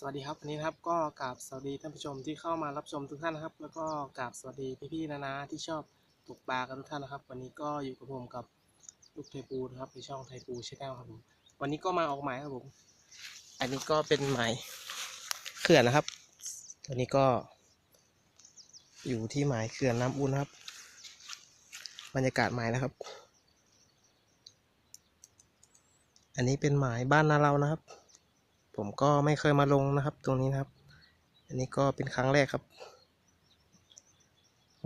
สวัสดีครับวันนี้ครับก็กราบสวัสดีท่านผู้ชมที่เข้ามารับชมทุกท่านนะครับ แล้วก็กราบสวัสดีพี่ๆนานาที่ชอบตกปลากันทุกท่านนะครับ วันนี้ก็อยู่กับผมกับลูกไทปูนะครับในช่องไทปูชแนลครับผมวันนี้ก็มาออกหมายครับผมอันนี้ก็เป็นหมายเขื่อนนะครับตัวนี้ก็ อยู่ที่หมายเขื่อนน้ำอุ่นครับ บรรยากาศหมายนะครับ อันนี้เป็นหมายบ้านนาเรานะครับ ผมก็ไม่เคยมาลงนะครับ ตรงนี้นะครับ อันนี้ก็เป็นครั้งแรกครับ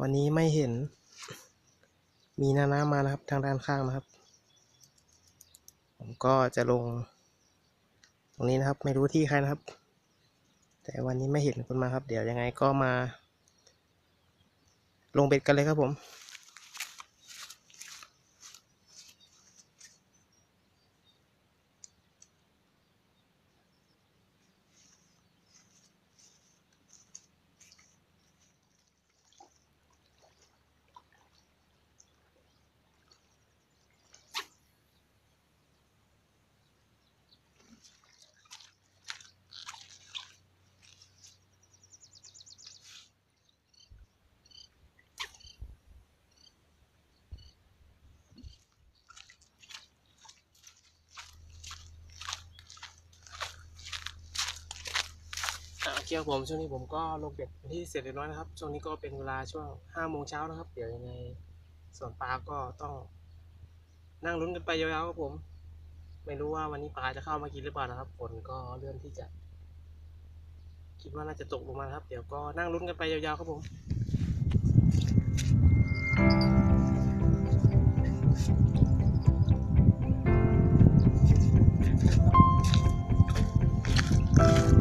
วันนี้ไม่เห็น มีนาน้ำมานะครับ ทางด้านข้างนะครับ ผมก็จะลง ตรงนี้นะครับ ไม่รู้ที่ใครนะครับ แต่วันนี้ไม่เห็นคนมาครับ เดี๋ยวยังไงก็มา ลงเบ็ดกันเลยครับผม อ่าโอเคครับผมช่วงนี้ผมก็ลงเบ็ดเป็นที่เสร็จเรียบร้อยนะครับ ช่วงนี้ก็เป็นเวลาช่วงห้าโมงเช้านะครับ เดี๋ยวยังไงส่วนปลาก็ต้องนั่งลุ้นกันไปยาวๆครับผม ไม่รู้ว่าวันนี้ปลาจะเข้ามากินหรือเปล่านะครับฝนก็เลื่อนที่จะ คิดว่าน่าจะตกลงมาครับ เดี๋ยวก็นั่งลุ้นกันไปยาวๆครับผมปล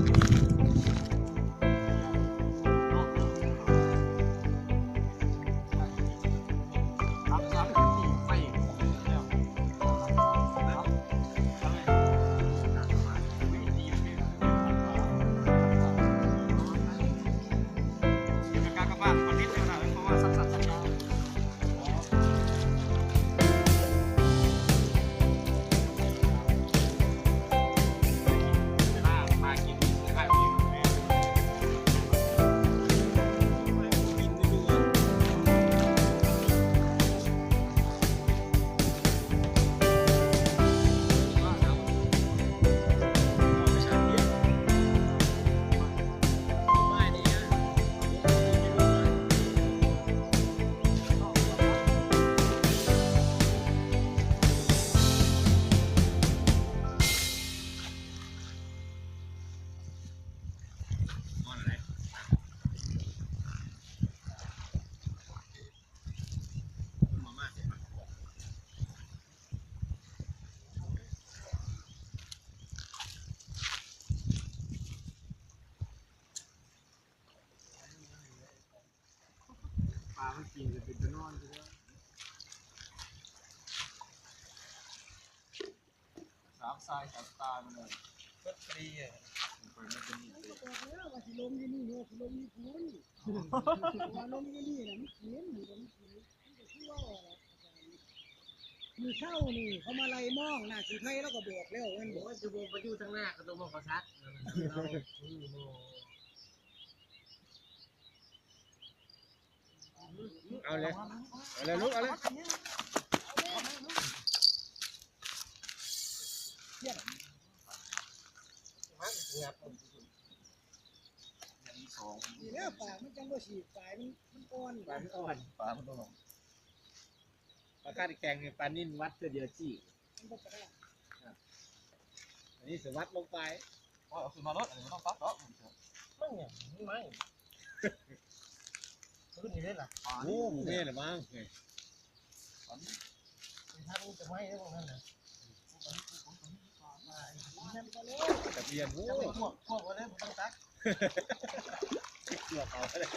าไม่กินจะเป็นตัวนอนไปแล้วสามทรายสามตามันเลยก็ฟรีอะนเป็นมันเป็นนี่เลยว่าสิลมอยู่นี่เนาะสิลมอยู่พุ่นว่าลมยี่นี่นะมันเขียนมันก็มันเขียนมันก็คือว่าอะไรมีเช่านี่เขามาไล่มองน้าสีไทยแล้วก็บอกแล้วมันบอ้อกยจะโบไปอยู่ทางหน้าก็ต้องมองกระซัด เอาเลย เอาเลยลูกเอาเลยสองนี่แหล้วปากมันจังว่าสีปลายมันมันอ่อนปลาอ่อนปลามันต้องปลาคาดแกงเนี่ยปลานิ่นวัดเดียวจี้มันบ่กระด้างอันนี้สวัดลงไปว่าเอาขึ้นมารถอันนี้มันต้องตัดเนาะไม่เนี่ยไม่ขึ้นอยู่ ได้หรอโอ้โหเนี่ยแหละมั้งถ้ารู้จะไม่ได้พวกนั้นนะนั่นก็เลยตะเพียนโอ้จะไม่พวกพวกวันนี้ผมต้องตักเกี่ยวเขาเลย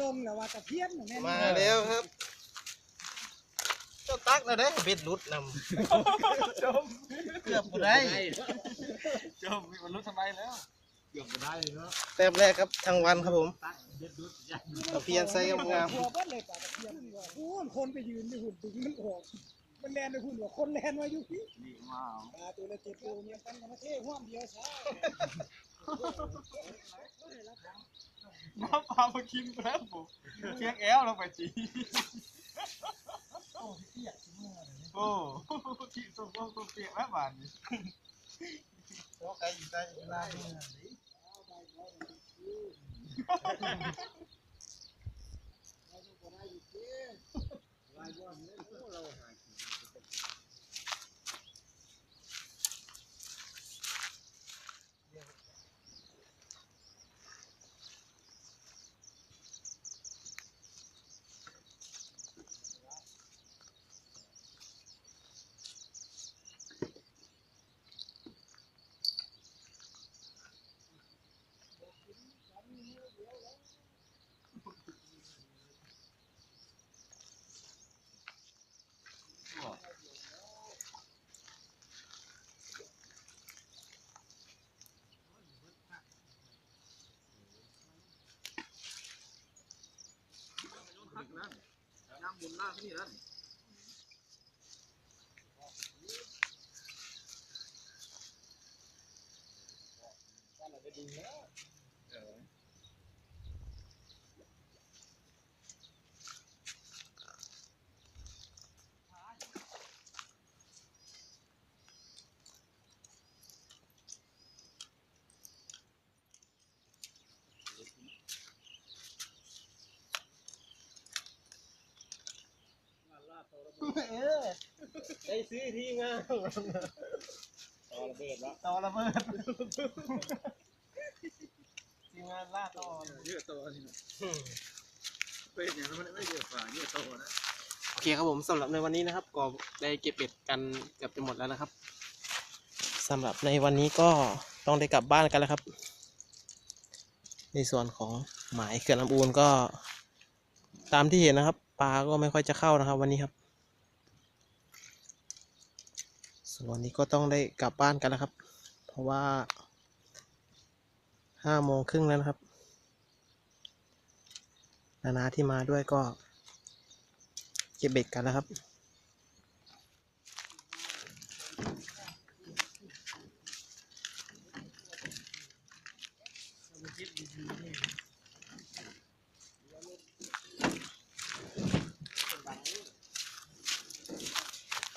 ลมแล้วว่าตะเพียนน่ะแม่นมาแล้วครับเจ้าตักแล้วได้เบ็ดรุดนำจมเกือบบ่ได้ จมมันรู้ทำไมแล้วเกือบจะได้เลยเนาะแต้มแรกครับทั้งวันครับผมตักเด็ดดุดยักษ์ตะเพียนไซส์งามหัวเบิดเลยปลาตะเพียนว่าโอ้ยคนไปยืนอยู่หุ่นดึงมันออกมันแลนไปหุ่นว่าคนแลนมาอยู่พี่นี่มาปลาตัวละเจ็ดตัวเมียกันกันมาเท่ห้อมเดียวซะน้ำปลามากินแล้วผมเชียงแอลลงไปจีโอ้เปียกชิ้นเมื่อเลยโอ้ที่ส้มส้มส้มเปียกแล้วบานนี้ เพราะใครอยู่ใต้ลายเมื่อเลยักนั่นย่างบนญหน้าที่นี่นั่นได้ดีแล้ เออได้ซื้อที่มาต่อระเบิดละต่อระเบิดทีมงานล่าต่อเยอะตัวนี่นะเป็นอย่างนั้นไม่เยอะฝ่าเยอะตัวนะโอเคครับผมสำหรับในวันนี้นะครับ ก็ได้เก็บเป็ดกันเกือบจะหมดแล้วนะครับสำหรับในวันนี้ก็ต้องได้กลับบ้านกันแล้วครับ ในส่วนของหมายเขื่อนลำอูนก็ ตามที่เห็นนะครับปลาก็ไม่ค่อยจะเข้านะครับ วันนี้ครับ ส่วนวันนี้ก็ต้องได้กลับบ้านกันแล้วครับ เพราะว่าห้าโมงครึ่งแล้วนะครับ นานาที่มาด้วยก็เก็บเบ็ดกันแล้วครับ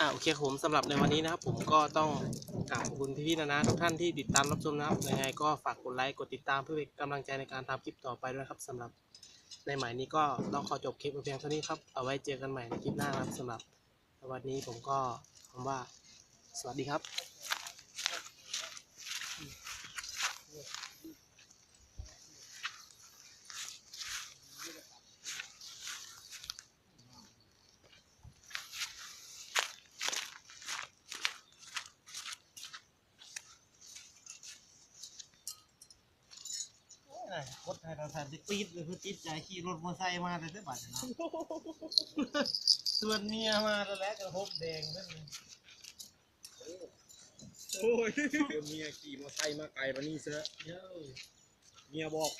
อ่าโอเคผมสำหรับในวันนี้นะครับ ผมก็ต้องกราบขอบคุณพี่ๆนะนะทุกท่านที่ติดตามรับชมนะครับยังไงก็ฝากกดไลค์กดติดตามเพื่อเป็นกำลังใจในการทำคลิปต่อไปด้วยครับสำหรับในหมายนี้ก็ต้องขอจบคลิปเพียงเท่านี้ครับเอาไว้เจอกันใหม่ในคลิปหน้าครับสำหรับวันนี้ผมก็คำว่า สวัสดีครับ รถไทยเราแทนจะปีดเลยคือติดใจขี่รถมอเตอร์ไซค์มาแต่ได้บัตรนะส่วนเมียมาแล้วแหละกระพบแดงนั่นเลยโอ้ยเมียขี่มอไซค์มาไกลมานี่เสือเยอะเมียบอก